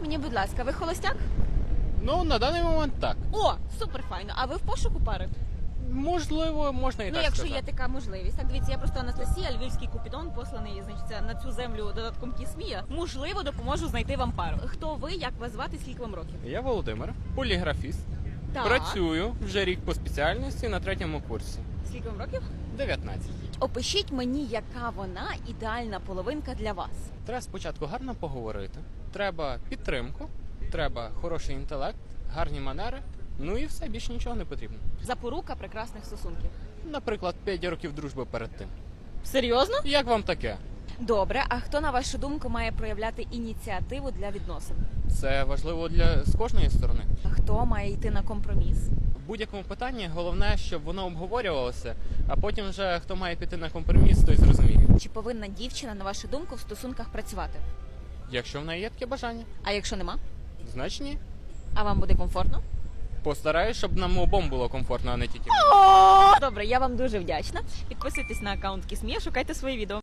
Мені, будь ласка, ви холостяк? Ну, на даний момент так. О, супер файно. А ви в пошуку пари? Можливо, можна і ну, так якщо сказати. є така можливість. Так, дивіться, я просто Анастасія, львівський купідон, посланий значить, на цю землю додатком Кісмія. Можливо, допоможу знайти вам пару. Хто ви, як вас звати, скільки вам років? Я Володимир, поліграфіст. Так. Працюю вже рік по спеціальності на третьому курсі. Скільки вам років? 19. Опишіть мені, яка вона ідеальна половинка для вас. Треба спочатку гарно поговорити. Треба підтримку, треба хороший інтелект, гарні манери. Ну і все, більше нічого не потрібно. Запорука прекрасних стосунків. Наприклад, 5 років дружби перед тим. Серйозно? Як вам таке? Добре, а хто на вашу думку має проявляти ініціативу для відносин? Це важливо для з кожної сторони. А хто має йти на компроміс? Будь-якому питанні головне, щоб воно обговорювалося, а потім вже хто має піти на компроміс, той зрозуміє. Чи повинна дівчина, на вашу думку, в стосунках працювати? Якщо в неї є таке бажання, А якщо нема? значить ні. А вам буде комфортно? Постараюсь, щоб нам обом було комфортно, а не тільки. мені. Добре, я вам дуже вдячна. Підписуйтесь на аккаунт Кісмія, шукайте свої відео.